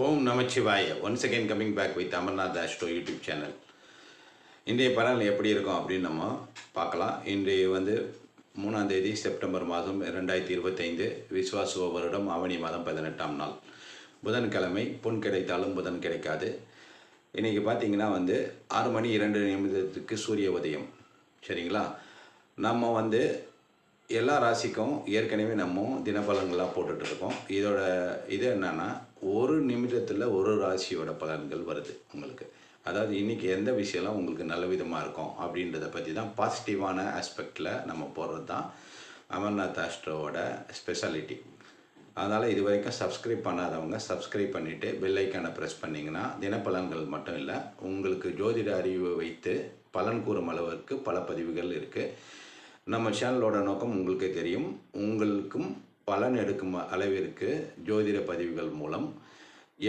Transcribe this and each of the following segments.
Om Namachivaya. Once again coming back with Amarnath astro YouTube channel இன்றைய பலன் எப்படி இருக்கும் அப்படின்னு நம்ம பார்க்கலாம். இன்றைய வந்து மூணாம் தேதி செப்டம்பர் மாதம் ரெண்டாயிரத்தி இருபத்தைந்து விஸ்வாசுவ வருடம் ஆவணி மாதம் பதினெட்டாம் நாள். புதன்கிழமை பொன் கிடைத்தாலும் புதன் கிடைக்காது. இன்றைக்கி பார்த்தீங்கன்னா வந்து ஆறு மணி இரண்டு நிமிடத்துக்கு சூரிய உதயம். சரிங்களா? நம்ம வந்து எல்லா ராசிக்கும் ஏற்கனவே நம்ம தினபலன்களாக போட்டுட்ருக்கோம். இதோட இது என்னென்னா ஒரு நிமிடத்தில் ஒரு ராசியோட பலன்கள் வருது உங்களுக்கு. அதாவது இன்றைக்கி எந்த விஷயம்லாம் உங்களுக்கு நல்ல விதமாக இருக்கும் அப்படின்றத பற்றி தான் பாசிட்டிவான ஆஸ்பெக்டில் நம்ம போடுறது தான் அமர்நாத் ஆஸ்ட்ரோவோட ஸ்பெஷாலிட்டி அதனால் இது வரைக்கும் சப்ஸ்கிரைப் பண்ணாதவங்க சப்ஸ்கிரைப் பண்ணிவிட்டு பெல்லைக்கானை ப்ரெஸ் பண்ணிங்கன்னா தினப்பலன்கள் மட்டும் இல்லை உங்களுக்கு ஜோதிட அறிவு வைத்து பலன் கூறும் அளவிற்கு பல பதிவுகள் இருக்குது நம்ம சேனலோட நோக்கம் உங்களுக்கே தெரியும். உங்களுக்கும் பலன் எடுக்கும் அளவிற்கு ஜோதிட பதிவுகள் மூலம்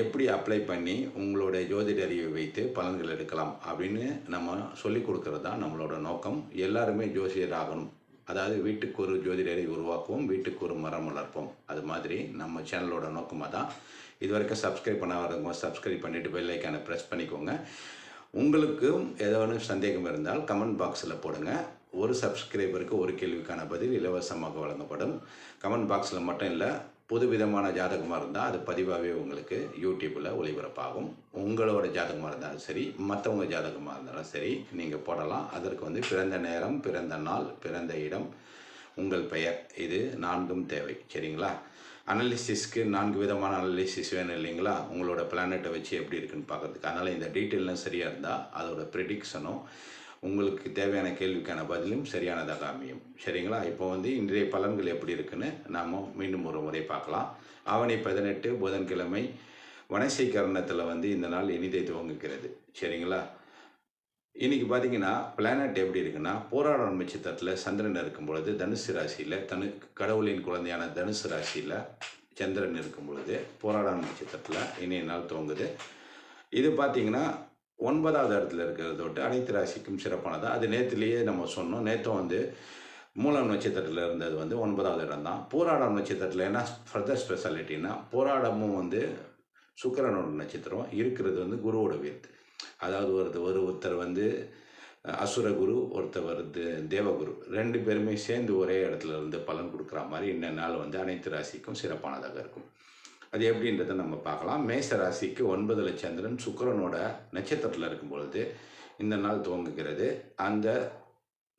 எப்படி அப்ளை பண்ணி உங்களோட ஜோதிட அறிவை வைத்து பலன்கள் எடுக்கலாம் அப்படின்னு நம்ம சொல்லி கொடுக்கறது தான் நம்மளோட நோக்கம். எல்லாருமே ஜோசியர் ஆகணும். அதாவது வீட்டுக்கு ஒரு ஜோதிடரை உருவாக்குவோம் வீட்டுக்கு ஒரு மரம் வளர்ப்போம். அது மாதிரி நம்ம சேனலோட நோக்கமாக தான் இது வரைக்கும் சப்ஸ்கிரைப் பண்ணாதவங்க சப்ஸ்கிரைப் பண்ணிவிட்டு பெல் ஐக்கானை ப்ரெஸ் பண்ணிக்கோங்க. உங்களுக்கும் ஏதாவது சந்தேகம் இருந்தால் கமெண்ட் பாக்ஸில் போடுங்க. ஒரு சப்ஸ்கிரைபருக்கு ஒரு கேள்விக்கான பதில் இலவசமாக வழங்கப்படும். கமெண்ட் பாக்ஸில் மட்டும் இல்லை புது விதமான ஜாதகமாக இருந்தால் அது பதிவாகவே உங்களுக்கு யூடியூப்பில் ஒளிபரப்பாகும். உங்களோட ஜாதகமாக இருந்தாலும் சரி மற்றவங்க ஜாதகமாக இருந்தாலும் சரி நீங்கள் போடலாம். அதற்கு வந்து பிறந்த நேரம் பிறந்த நாள் பிறந்த இடம் உங்கள் பெயர் இது நான்கும் தேவை. சரிங்களா? அனலிசிஸ்க்கு நான்கு விதமான அனலிசிஸ் வேணும் இல்லைங்களா? உங்களோட பிளானட்டை வச்சு எப்படி இருக்குன்னு பார்க்குறதுக்கு. அதனால் இந்த டீட்டெயிலாம் சரியாக இருந்தால் அதோட ப்ரிடிக்ஷனும் உங்களுக்கு தேவையான கேள்விக்கான பதிலும் சரியானதாக அமையும். சரிங்களா? இப்போ வந்து இன்றைய பலன்கள் எப்படி இருக்குன்னு நாம் மீண்டும் ஒரு முறை பார்க்கலாம். ஆவணி பதினெட்டு புதன்கிழமை வனசை கரணத்தில் வந்து இந்த நாள் இனிதை துவங்குகிறது. சரிங்களா? இன்றைக்கி பார்த்தீங்கன்னா பிளானட் எப்படி இருக்குன்னா போராடம் நட்சத்திரத்தில் சந்திரன் இருக்கும் பொழுது தனுசு ராசியில் தனு கடவுளின் குழந்தையான தனுசு ராசியில் சந்திரன் இருக்கும் பொழுது போராடம் நட்சத்திரத்தில் இனிய நாள் துவங்குது. இது பார்த்தீங்கன்னா ஒன்பதாவது இடத்துல இருக்கிறத விட்டு அனைத்து ராசிக்கும் சிறப்பானது? அது நேற்றுலேயே நம்ம சொன்னோம். நேற்றும் வந்து மூலம் நட்சத்திரத்தில் இருந்தது வந்து ஒன்பதாவது இடம் தான் போராடம் நட்சத்திரத்தில் என்ன ஃபர்தர் ஸ்பெஷாலிட்டின்னா போராடமும் வந்து சுக்கரனோட நட்சத்திரம். இருக்கிறது வந்து குருவோட வீர்த்து. அதாவது ஒரு ஒரு ஒருத்தர் வந்து அசுரகுரு ஒருத்தர் வருது தேவகுரு. ரெண்டு பேருமே சேர்ந்து ஒரே இடத்துல இருந்து பலன் கொடுக்குற மாதிரி இன்ன நாள் வந்து அனைத்து ராசிக்கும் சிறப்பானதாக இருக்கும். அது எப்படின்றத நம்ம பார்க்கலாம். மேச ராசிக்கு ஒன்பதுல சந்திரன் சுக்கரனோட நட்சத்திரத்தில் இருக்கும் பொழுது இந்த நாள் துவங்குகிறது. அந்த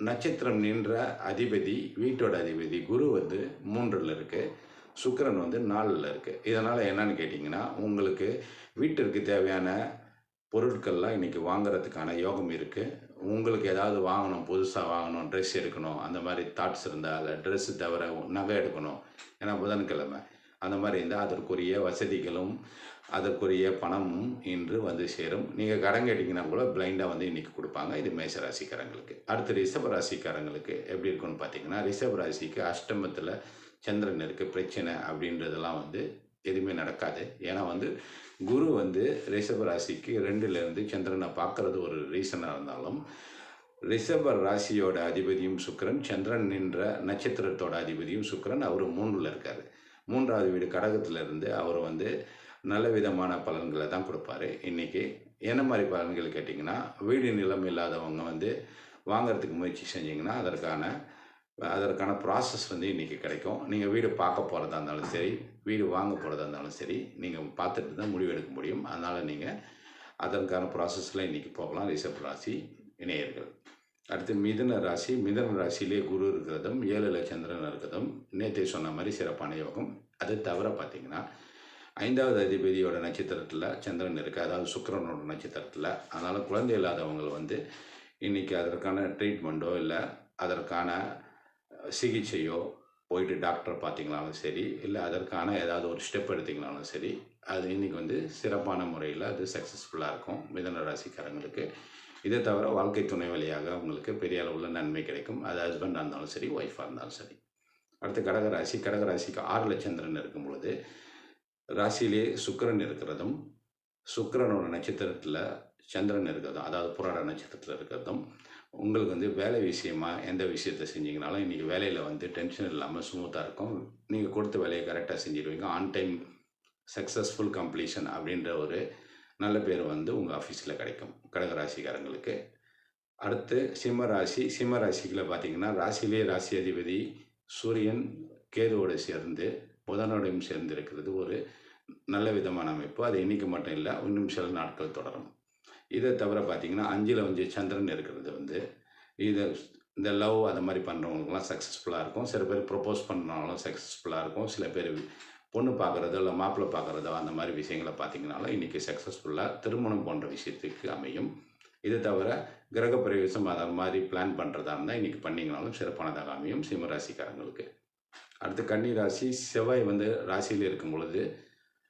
நட்சத்திரம் நின்ற அதிபதி வீட்டோட அதிபதி குரு வந்து மூன்றில் இருக்குது சுக்கரன் வந்து நாலில் இருக்குது இதனால் என்னன்னு கேட்டிங்கன்னா உங்களுக்கு வீட்டிற்கு தேவையான பொருட்கள்லாம் இன்றைக்கி வாங்குறதுக்கான யோகம் இருக்குது உங்களுக்கு ஏதாவது வாங்கணும் புதுசாக வாங்கணும் ட்ரெஸ் எடுக்கணும் அந்த மாதிரி தாட்ஸ் இருந்தால் ட்ரெஸ்ஸு தவிர நகை எடுக்கணும். ஏன்னா புதன்கிழமை. அந்த மாதிரி இருந்தால் அதற்குரிய வசதிகளும் அதற்குரிய பணமும் இன்று வந்து சேரும். நீங்கள் கடன் கேட்டிங்கன்னா கூட பிளைண்டாக வந்து இன்றைக்கி கொடுப்பாங்க. இது மேச ராசிக்காரங்களுக்கு. அடுத்து ரிஷப ராசிக்காரங்களுக்கு எப்படி இருக்குன்னு பார்த்தீங்கன்னா ரிஷப ராசிக்கு அஷ்டமத்தில் சந்திரன் இருக்குது பிரச்சனை அப்படின்றதெல்லாம் வந்து எதுவுமே நடக்காது. ஏன்னா வந்து குரு வந்து ரிஷப ராசிக்கு ரெண்டுலேருந்து சந்திரனை பார்க்குறது ஒரு ரீசனாக இருந்தாலும் ரிஷப ராசியோட அதிபதியும் சுக்கரன் சந்திரன் என்ற நட்சத்திரத்தோட அதிபதியும் சுக்கரன் அவர் மூணில் இருக்கார். மூன்றாவது வீடு கடகத்தில் இருந்து அவர் வந்து நல்ல விதமான பலன்களை தான் கொடுப்பாரு. இன்றைக்கி என்ன மாதிரி பலன்கள் கேட்டிங்கன்னா வீடு நிலம் இல்லாதவங்க வந்து வாங்கிறதுக்கு முயற்சி செஞ்சிங்கன்னா அதற்கான அதற்கான ப்ராசஸ் வந்து இன்றைக்கி கிடைக்கும். நீங்கள் வீடு பார்க்க போகிறதா இருந்தாலும் சரி வீடு வாங்க போகிறதா இருந்தாலும் சரி நீங்கள் பார்த்துட்டு தான் முடிவு எடுக்க முடியும். அதனால் நீங்கள் அதற்கான ப்ராசஸில் இன்றைக்கி போகலாம். ரிஷப் ராசி இணையர்கள். அடுத்து மிதன ராசி மிதன ராசியிலே குரு இருக்கிறதும் ஏழில் சந்திரன் இருக்கிறதும் நேற்று சொன்ன மாதிரி சிறப்பான யோகம். அது தவிர பார்த்தீங்கன்னா ஐந்தாவது அதிபதியோட நட்சத்திரத்தில் சந்திரன் இருக்குது அதாவது சுக்கரனோட நட்சத்திரத்தில். அதனால் குழந்தை இல்லாதவங்க வந்து இன்றைக்கி அதற்கான ட்ரீட்மெண்ட்டோ இல்லை அதற்கான சிகிச்சையோ போயிட்டு டாக்டரை பார்த்தீங்களாலும் சரி இல்லை அதற்கான ஏதாவது ஒரு ஸ்டெப் எடுத்தீங்களாலும் சரி அது இன்றைக்கி வந்து சிறப்பான முறையில் அது சக்ஸஸ்ஃபுல்லாக இருக்கும். மிதன ராசிக்காரங்களுக்கு இதை தவிர வாழ்க்கை துணை வழியாக உங்களுக்கு பெரிய அளவில் நன்மை கிடைக்கும். அது ஹஸ்பண்டாக இருந்தாலும் சரி ஒய்ஃபாக இருந்தாலும் சரி. அடுத்து கடகராசி கடகராசிக்கு ஆறு லட்சந்திரன் இருக்கும் பொழுது ராசியிலே சுக்கரன் இருக்கிறதும் சுக்கரனோட நட்சத்திரத்தில் சந்திரன் இருக்கிறதும் அதாவது புராட நட்சத்திரத்தில் இருக்கிறதும் உங்களுக்கு வந்து வேலை விஷயமா எந்த விஷயத்தை செஞ்சீங்கனாலும் இன்றைக்கி வேலையில் வந்து டென்ஷன் இல்லாமல் ஸ்மூத்தாக இருக்கும். நீங்கள் கொடுத்த வேலையை கரெக்டாக செஞ்சிடுவீங்க. ஆன் டைம் சக்ஸஸ்ஃபுல் கம்ப்ளீஷன் அப்படின்ற ஒரு நல்ல பேர் வந்து உங்கள் ஆஃபீஸில் கிடைக்கும். கடகராசிக்காரங்களுக்கு அடுத்து சிம்ம ராசி. சிம்ம ராசிக்குள்ள பார்த்தீங்கன்னா ராசியிலே ராசி அதிபதி சூரியன் கேதுவோடு சேர்ந்து புதனோடையும் சேர்ந்து இருக்கிறது ஒரு நல்ல விதமான அமைப்பு. அது இன்னைக்கு மட்டும் இல்லை. இன்னும் சில நாட்கள் தொடரும். இதை தவிர பார்த்தீங்கன்னா அஞ்சில் வந்து சந்திரன் இருக்கிறது வந்து இதை இந்த லவ் அந்த மாதிரி பண்ணுறவங்களுக்குலாம் சக்ஸஸ்ஃபுல்லாக இருக்கும். சில பேர் ப்ரொப்போஸ் பண்ணாலும் சக்ஸஸ்ஃபுல்லாக இருக்கும். சில பேர் பொண்ணு பார்க்குறதோ இல்லை மாப்பிள்ளை பார்க்குறதோ அந்த மாதிரி விஷயங்களை பார்த்தீங்கனாலும் இன்றைக்கி சக்ஸஸ்ஃபுல்லாக திருமணம் போன்ற விஷயத்துக்கு அமையும். இது தவிர கிரக பிரவேசம் அதை மாதிரி பிளான் பண்ணுறதா இருந்தால் இன்றைக்கி பண்ணிங்கனாலும் சிறப்பானதாக அமையும் சிம்மராசிக்காரங்களுக்கு அடுத்து கன்னி ராசி செவ்வாய் வந்து ராசியில் இருக்கும் பொழுது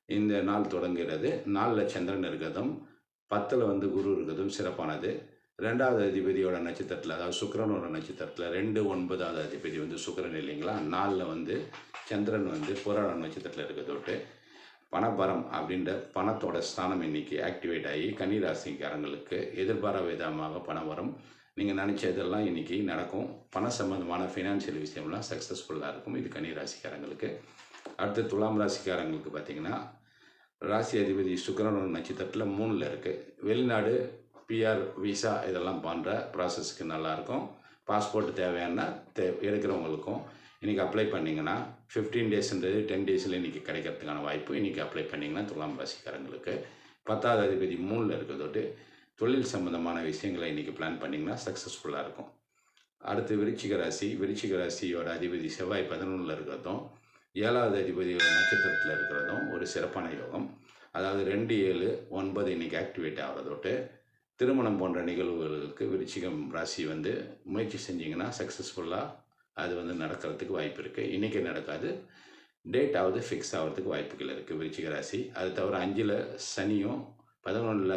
இந்த நாள் தொடங்குகிறது. நாலில் சந்திரன் இருக்கிறதும் பத்தில் வந்து குரு இருக்கிறதும் சிறப்பானது. ரெண்டாவது அதிபதியோட நட்சத்திரத்தில் அதாவது சுக்கரனோட நட்சத்திரத்தில் ரெண்டு ஒன்பதாவது அதிபதி வந்து சுக்கரன் இல்லைங்களா? நாலில் வந்து சந்திரன் வந்து புராண நட்சத்திரத்தில் இருக்கிறதோட்டு பணபரம் அப்படின்ற பணத்தோட ஸ்தானம் இன்னைக்கு ஆக்டிவேட் ஆகி கன்னிராசிக்காரங்களுக்கு எதிர்பார விதமாக பணம் வரும். நீங்கள் நினச்ச இதெல்லாம் இன்றைக்கி நடக்கும். பண சம்மந்தமான ஃபினான்ஷியல் விஷயம்லாம் சக்ஸஸ்ஃபுல்லாக இருக்கும். இது கன்னிராசிக்காரங்களுக்கு. அடுத்து துலாம் ராசிக்காரங்களுக்கு பார்த்திங்கன்னா ராசி அதிபதி சுக்கரனோட நட்சத்திரத்தில் மூணில் இருக்குது வெளிநாடு பிஆர் விசா இதெல்லாம் பண்ணுற ப்ராசஸ்க்கு நல்லாயிருக்கும் பாஸ்போர்ட் தேவையான தே எடுக்கிறவங்களுக்கும். இன்றைக்கி அப்ளை பண்ணிங்கன்னா ஃபிஃப்டீன் டேஸ்ன்றது டென் டேஸில் இன்றைக்கி கிடைக்கிறதுக்கான வாய்ப்பு. இன்றைக்கி அப்ளை பண்ணிங்கன்னா துலாம் ராசிக்காரங்களுக்கு. பத்தாவது அதிபதி மூணில் இருக்கிறதோட்டு தொழில் சம்மந்தமான விஷயங்களை இன்றைக்கி பிளான் பண்ணிங்கன்னா சக்ஸஸ்ஃபுல்லாக இருக்கும். அடுத்து விருச்சிக ராசி. விருச்சிக ராசியோட அதிபதி செவ்வாய் பதினொன்றில் இருக்கிறதும் ஏழாவது அதிபதியோட நட்சத்திரத்தில் இருக்கிறதும் ஒரு சிறப்பான யோகம். அதாவது ரெண்டு ஏழு ஒன்பது இன்றைக்கி ஆக்டிவேட் ஆகிறதோட்டு திருமணம் போன்ற நிகழ்வுகளுக்கு விருச்சிகம் ராசி வந்து முயற்சி செஞ்சிங்கன்னா சக்ஸஸ்ஃபுல்லாக அது வந்து நடக்கிறதுக்கு வாய்ப்பு இருக்குது இன்றைக்கி நடக்காது. டேட் ஆகுது ஃபிக்ஸ் ஆகிறதுக்கு வாய்ப்புகள் இருக்குது விருச்சிக ராசி. அது தவிர அஞ்சில் சனியும் பதினொன்றில்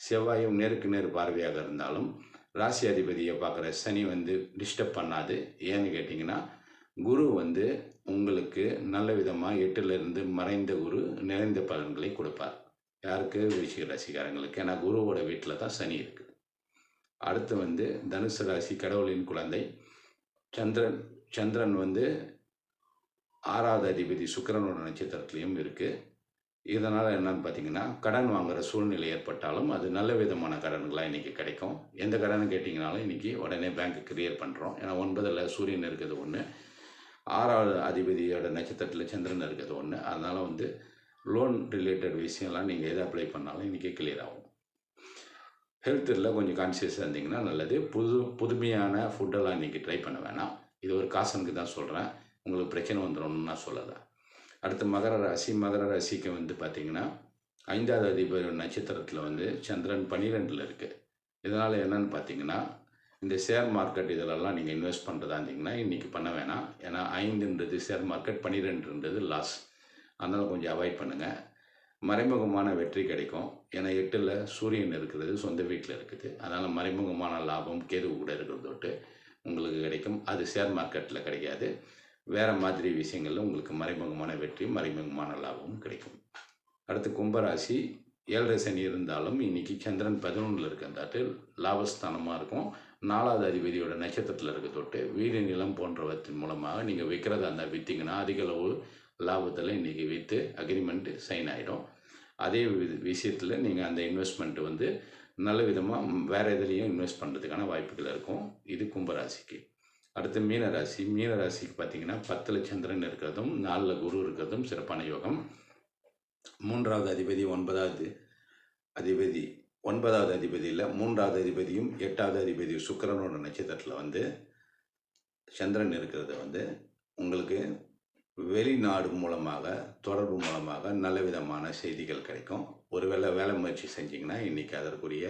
செவ்வாயும் நேருக்கு நேர் பார்வையாக இருந்தாலும் ராசி அதிபதியை பார்க்குற சனி வந்து டிஸ்டர்ப் பண்ணாது. ஏன்னு கேட்டிங்கன்னா குரு வந்து உங்களுக்கு நல்ல விதமாக எட்டுலேருந்து மறைந்த குரு நிறைந்த பலன்களை கொடுப்பார். யாருக்கு? விருச்சிக ராசிக்காரங்களுக்கு. ஏன்னா குருவோட வீட்டில் தான் சனி இருக்குது அடுத்து வந்து தனுசு ராசி கடவுளின் குழந்தை. சந்திரன் சந்திரன் வந்து ஆறாவது அதிபதி சுக்கிரனோட நட்சத்திரத்துலேயும் இருக்குது இதனால் என்னன்னு பார்த்தீங்கன்னா கடன் வாங்குற சூழ்நிலை ஏற்பட்டாலும் அது நல்ல விதமான கடன்களாக இன்றைக்கி கிடைக்கும். எந்த கடன் கேட்டிங்கனாலும் இன்றைக்கி உடனே பேங்க்கு கிரியேட் பண்ணுறோம் ஏன்னா ஒன்பதில் சூரியன் இருக்கிறது ஒன்று ஆறாவது அதிபதியோட நட்சத்திரத்தில் சந்திரன் இருக்கிறது ஒன்று அதனால் வந்து லோன் ரிலேட்டட் விஷயம்லாம் நீங்கள் எதை அப்ளை பண்ணாலும் இன்றைக்கி கிளியர் ஆகும். ஹெல்த்தில் கொஞ்சம் கான்சியஸாக இருந்தீங்கன்னா நல்லது. புது புதுமையான ஃபுட்டெல்லாம் இன்றைக்கி ட்ரை பண்ண வேணாம். இது ஒரு காசனுக்கு தான் சொல்கிறேன் உங்களுக்கு பிரச்சனை வந்துடும்னு நான் சொல்லலை. அடுத்து மகர ராசி. மகர ராசிக்கு வந்து பார்த்திங்கன்னா ஐந்தாவது அதிபதி நட்சத்திரத்தில் வந்து சந்திரன் பன்னிரெண்டில் இருக்குது இதனால் என்னன்னு பார்த்தீங்கன்னா இந்த ஷேர் மார்க்கெட் இதிலெல்லாம் நீங்கள் இன்வெஸ்ட் பண்ணுறதா இருந்தீங்கன்னா இன்றைக்கி பண்ண வேணாம். ஏன்னா ஐந்துன்றது ஷேர் மார்க்கெட் பன்னிரெண்டுன்றது லாஸ் அதனால் கொஞ்சம் அவாய்ட் பண்ணுங்கள் மறைமுகமான வெற்றி கிடைக்கும். ஏன்னா எட்டில் சூரியன் இருக்கிறது சொந்த வீட்டில் இருக்குது. அதனால் மறைமுகமான லாபம் கேது கூட இருக்கிறது தொட்டு உங்களுக்கு கிடைக்கும். அது ஷேர் மார்க்கெட்டில் கிடைக்காது. வேறு மாதிரி விஷயங்களில் உங்களுக்கு மறைமுகமான வெற்றி மறைமுகமான லாபமும் கிடைக்கும். அடுத்து கும்பராசி. ஏழரை சனி இருந்தாலும் இன்றைக்கி சந்திரன் பதினொன்றில் இருக்கிறதாட்டு லாபஸ்தானமாக இருக்கும். நாலாவது அதிபதியோட நட்சத்திரத்தில் இருக்க தொட்டு வீடு நிலம் போன்றவற்றின் மூலமாக நீங்கள் விற்கிறதா இருந்தால் விற்றீங்கன்னா அதிக அளவு லாபத்தில் இன்றைக்கி விற்று அக்ரிமெண்ட்டு சைன் ஆகிடும் அதே விஷயத்தில் நீங்கள் அந்த இன்வெஸ்ட்மெண்ட்டு வந்து நல்ல விதமாக வேறு எதுலேயும் இன்வெஸ்ட் பண்ணுறதுக்கான வாய்ப்புகள் இருக்கும். இது கும்பராசிக்கு. அடுத்து மீனராசி. மீனராசிக்கு பார்த்தீங்கன்னா பத்தில் சந்திரன் இருக்கிறதும் நாலில் குரு இருக்கிறதும் சிறப்பான யோகம். மூன்றாவது அதிபதி ஒன்பதாவது அதிபதி ஒன்பதாவது அதிபதியில் மூன்றாவது அதிபதியும் எட்டாவது அதிபதி சுக்கிரனோட நட்சத்திரத்தில் வந்து சந்திரன் இருக்கிறது வந்து உங்களுக்கு வெளிநாடு மூலமாக தொடர்பு மூலமாக நல்ல விதமான செய்திகள் கிடைக்கும். ஒருவேளை வேலை முயற்சி செஞ்சிங்கன்னா இன்றைக்கி அதற்குரிய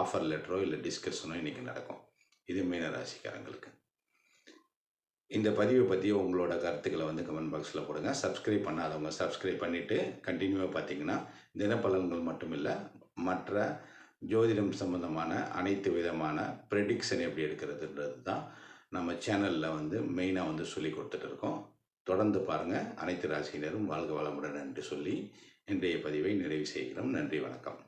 ஆஃபர் லெட்டரோ இல்லை டிஸ்கஷனோ இன்றைக்கி நடக்கும். இது மீன ராசிக்காரங்களுக்கு இந்த பதிவை பற்றி உங்களோட கருத்துக்களை வந்து கமெண்ட் பாக்ஸில் போடுங்க. சப்ஸ்கிரைப் பண்ணாதவங்க சப்ஸ்கிரைப் பண்ணிவிட்டு கண்டினியூவாக பார்த்தீங்கன்னா தினப்பலன்கள் மட்டும் இல்லை மற்ற ஜோதிடம் சம்பந்தமான அனைத்து விதமான ப்ரெடிக்ஷன் எப்படி எடுக்கிறதுன்றது தான் நம்ம சேனலில் வந்து மெயினாக வந்து சொல்லி கொடுத்துட்டு இருக்கோம். தொடர்ந்து பாருங்கள் அனைத்து ராசியினரும் வாழ்க வளமுடன் என்று சொல்லி இன்றைய பதிவை நிறைவு செய்கிறோம். நன்றி வணக்கம்.